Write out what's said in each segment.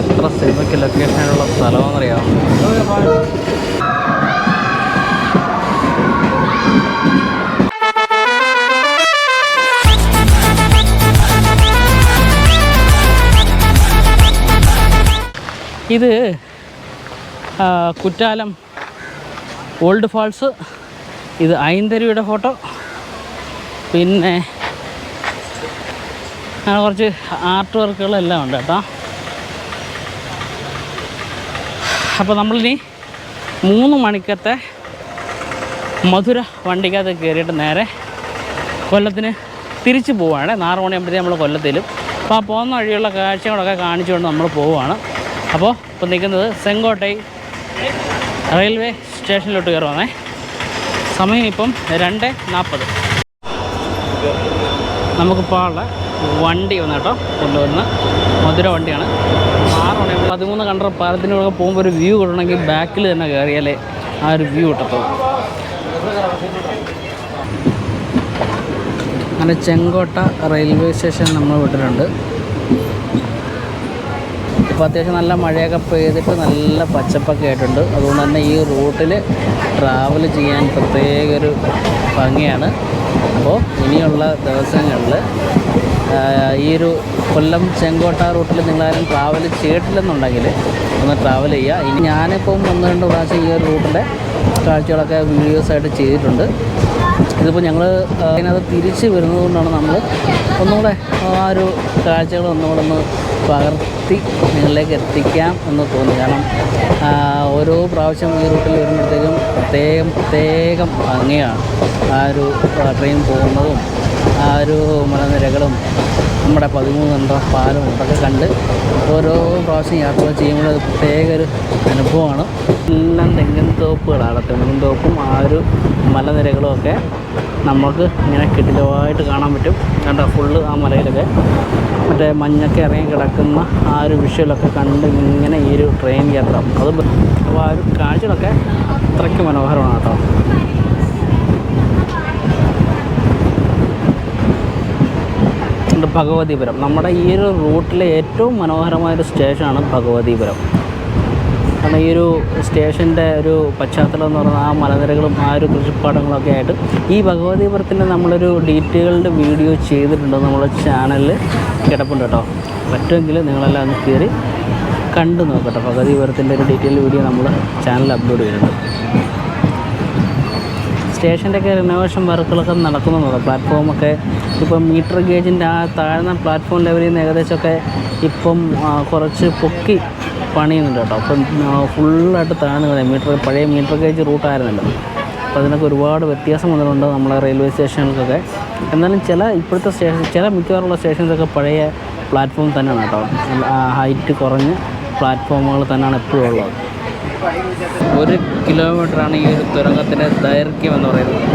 എത്ര സിനിമയ്ക്ക് ലൊക്കേഷനുള്ള സ്ഥലമെന്നറിയാം ഇത് കുറ്റാലം ഓൾഡ് ഫാൾസ് ഇത് ഐന്തരിയുടെ ഫോട്ടോ പിന്നെ അങ്ങനെ കുറച്ച് ആർട്ട് വർക്കുകളെല്ലാം ഉണ്ട് കേട്ടോ. അപ്പോൾ നമ്മളിനി മൂന്ന് മണിക്കത്തെ മധുര വണ്ടിക്കകത്ത് കയറിയിട്ട് നേരെ കൊല്ലത്തിന് തിരിച്ചു പോവുകയാണ് നാല് മണിയാകുമ്പോഴത്തേക്കും നമ്മൾ കൊല്ലത്തിലും. അപ്പോൾ ആ പോകുന്ന വഴിയുള്ള കാഴ്ചകളൊക്കെ കാണിച്ചുകൊണ്ട് നമ്മൾ പോവുകയാണ് അപ്പോൾ ഇപ്പോൾ നിൽക്കുന്നത് സെങ്കോട്ടൈ റെയിൽവേ സ്റ്റേഷനിലോട്ട് കയറുവാണേ. സമയം ഇപ്പം രണ്ട് നാൽപ്പത് നമുക്കിപ്പോൾ ഉള്ള വണ്ടി വന്നു കേട്ടോ കൊണ്ടുവരുന്ന മധുര വണ്ടിയാണ്. ആറ് പതിമൂന്ന് കണ്ടർ പാലത്തിനൊക്കെ പോകുമ്പോൾ ഒരു വ്യൂ കിട്ടണമെങ്കിൽ ബാക്കിൽ തന്നെ കയറിയാലേ ആ ഒരു വ്യൂ കിട്ടത്തുള്ളൂ. അങ്ങനെ ചെങ്കോട്ട റെയിൽവേ സ്റ്റേഷൻ നമ്മൾ വിട്ടിട്ടുണ്ട്. ഇപ്പോൾ അത്യാവശ്യം നല്ല മഴയൊക്കെ പെയ്തിട്ട് നല്ല പച്ചപ്പൊക്കെ ആയിട്ടുണ്ട്. അതുകൊണ്ട് തന്നെ ഈ റൂട്ടിൽ ട്രാവൽ ചെയ്യാൻ പ്രത്യേക ഒരു ഭംഗിയാണ്. അപ്പോൾ ഇനിയുള്ള ദിവസങ്ങളിൽ ഈ ഒരു കൊല്ലം ചെങ്കോട്ട റൂട്ടിൽ നിങ്ങളാരും ട്രാവൽ ചെയ്തിട്ടില്ലെന്നുണ്ടെങ്കിൽ ഒന്ന് ട്രാവൽ ചെയ്യുക ഇനി ഞാനിപ്പം ഒന്ന് രണ്ട് പ്രാവശ്യം ഈ ഒരു റൂട്ടിന്റെ കാഴ്ചകളൊക്കെ വീഡിയോസായിട്ട് ചെയ്തിട്ടുണ്ട്. ഇതിപ്പോൾ ഞങ്ങൾ അതിനകത്ത് തിരിച്ച് വരുന്നത് കൊണ്ടാണ് നമ്മൾ ഒന്നുകൂടെ ആ ഒരു കാഴ്ചകൾ ഒന്നുകൂടെ ഒന്ന് പകർത്തി നിങ്ങളിലേക്ക് എത്തിക്കാം എന്ന് തോന്നി കാരണം ഓരോ പ്രാവശ്യം ഈ റൂട്ടിൽ വരുമ്പോഴത്തേക്കും പ്രത്യേകം പ്രത്യേകം ഭംഗിയാണ് ആ ഒരു ട്രെയിൻ പോകുന്നതും. ആ ഒരു മലനിരകളും നമ്മുടെ പതിമൂന്ന് കണ്ട പാലം ഇതൊക്കെ കണ്ട് ഓരോ പ്രാവശ്യം യാത്ര ചെയ്യുമ്പോൾ അത് പ്രത്യേക ഒരു അനുഭവമാണ്. എല്ലാം തെങ്ങിൻ തോപ്പുകളാണ്. തെങ്ങിൻ തോപ്പും ആ ഒരു മലനിരകളും ഒക്കെ നമുക്ക് ഇങ്ങനെ കിടിലമായിട്ട് കാണാൻ പറ്റും. കണ്ട ഫുള്ള് ആ മലയിലൊക്കെ. മറ്റേ മഞ്ഞൊക്കെ ഇറങ്ങി കിടക്കുന്ന ആ ഒരു വിഷ്വലൊക്കെ കണ്ട് ഇങ്ങനെ ഈ ഒരു ട്രെയിൻ യാത്ര. അത് അപ്പോൾ ആ ഒരു കാഴ്ചകളൊക്കെ അത്രയ്ക്ക് മനോഹരമാണ് കേട്ടോ. ഭഗവതിപുരം. നമ്മുടെ ഈ ഒരു റൂട്ടിലെ ഏറ്റവും മനോഹരമായൊരു സ്റ്റേഷനാണ് ഭഗവതിപുരം. കാരണം ഈ ഒരു സ്റ്റേഷന്റെ ഒരു പശ്ചാത്തലം എന്ന് പറയുന്നത് ആ മലനിരകളും ആ ഒരു കൃഷിപ്പാടങ്ങളൊക്കെ ആയിട്ട് ഈ ഭഗവതിപുരത്തിന്റെ നമ്മളൊരു ഡീറ്റെയിൽഡ് വീഡിയോ ചെയ്തിട്ടുണ്ട് നമ്മുടെ ചാനലിൽ. കിടപ്പുണ്ട് കേട്ടോ. പറ്റുമെങ്കിൽ നിങ്ങളെല്ലാം ഒന്ന് കയറി കണ്ടു നോക്കട്ടെ. ഭഗവതിപുരത്തിന്റെ ഒരു ഡീറ്റെയിൽ വീഡിയോ നമ്മൾ ചാനലിൽ അപ്ലോഡ് ചെയ്യുന്നുണ്ട്. സ്റ്റേഷന്റെ ഒക്കെ റിനോവേഷൻ വർക്കുകളൊക്കെ നടക്കുന്നുണ്ട്? പ്ലാറ്റ്ഫോമൊക്കെ ഇപ്പം മീറ്റർ ഗേജിന്റെ ആ താഴ്ന്ന പ്ലാറ്റ്ഫോം ലെവലിൽ നിന്ന് ഏകദേശമൊക്കെ ഇപ്പം കുറച്ച് പൊക്കി പണിയുന്നുണ്ട് കേട്ടോ. അപ്പം ഫുള്ളായിട്ട് താഴ്ന്നു കളയാം. മീറ്റർ പഴയ മീറ്റർ ഗേജ് റൂട്ടായിരുന്നല്ലോ അപ്പോൾ അതിനൊക്കെ ഒരുപാട് വ്യത്യാസം വന്നിട്ടുണ്ട് നമ്മളെ റെയിൽവേ സ്റ്റേഷനുകൾക്കൊക്കെ എന്നാലും ചില ഇപ്പോഴത്തെ സ്റ്റേഷൻ ചില മിക്കവാറുള്ള സ്റ്റേഷൻസൊക്കെ പഴയ പ്ലാറ്റ്ഫോം തന്നെയാണ് കേട്ടോ. ഹൈറ്റ് കുറഞ്ഞ് പ്ലാറ്റ്ഫോമുകൾ തന്നെയാണ് എപ്പോഴും ഉള്ളത്. ഒരു കിലോമീറ്ററാണ് ഈ ഒരു തുരങ്കത്തിന്റെ ദൈർഘ്യം എന്ന് പറയുന്നത്.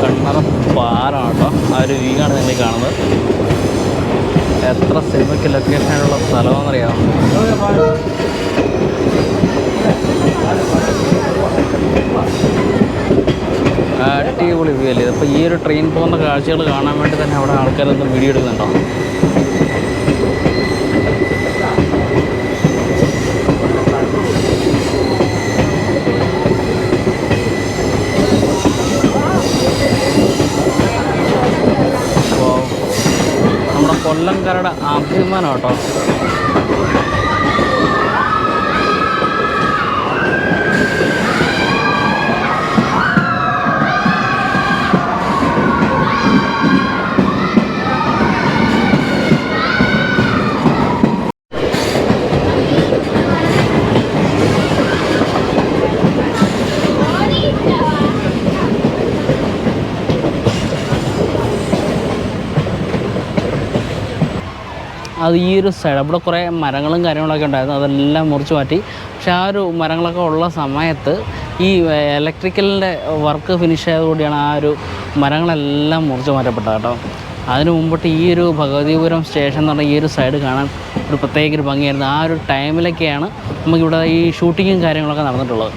കണ്ണറ പാറാണ് ആ ഒരു വ്യൂ ആണ് നിങ്ങൾ കാണുന്നത്. എത്ര സിനിമയ്ക്ക് ലൊക്കേഷനുള്ള സ്ഥലമാണെന്നറിയാമോ? അടിപൊളി വ്യൂ അല്ലേ? അപ്പോൾ ഈ ഒരു ട്രെയിൻ പോകുന്ന കാഴ്ചകൾ കാണാൻ വേണ്ടി തന്നെ അവിടെ ആൾക്കാരൊന്നും വീഡിയോ എടുക്കുന്നുണ്ടോ? കൊല്ലംകരുടെ അഭിമാനം കേട്ടോ. അത് ഈ ഒരു സൈഡ് അവിടെ കുറേ മരങ്ങളും കാര്യങ്ങളൊക്കെ ഉണ്ടായിരുന്നു. അതെല്ലാം മുറിച്ച് മാറ്റി. പക്ഷേ ആ ഒരു മരങ്ങളൊക്കെ ഉള്ള സമയത്ത് ഈ ഇലക്ട്രിക്കലിന്റെ വർക്ക് ഫിനിഷ് ആയതുകൂടിയാണ് ആ ഒരു മരങ്ങളെല്ലാം മുറിച്ച് മാറ്റപ്പെട്ടത് കേട്ടോ. അതിനു മുമ്പിട്ട് ഈ ഒരു ഭഗവതിപുരം സ്റ്റേഷൻ എന്ന് പറഞ്ഞാൽ ഈ ഒരു സൈഡ് കാണാൻ ഒരു പ്രത്യേക ഒരു ഭംഗിയായിരുന്നു. ആ ഒരു ടൈമിലൊക്കെയാണ് നമുക്കിവിടെ ഈ ഷൂട്ടിങ്ങും കാര്യങ്ങളൊക്കെ നടന്നിട്ടുള്ളത്.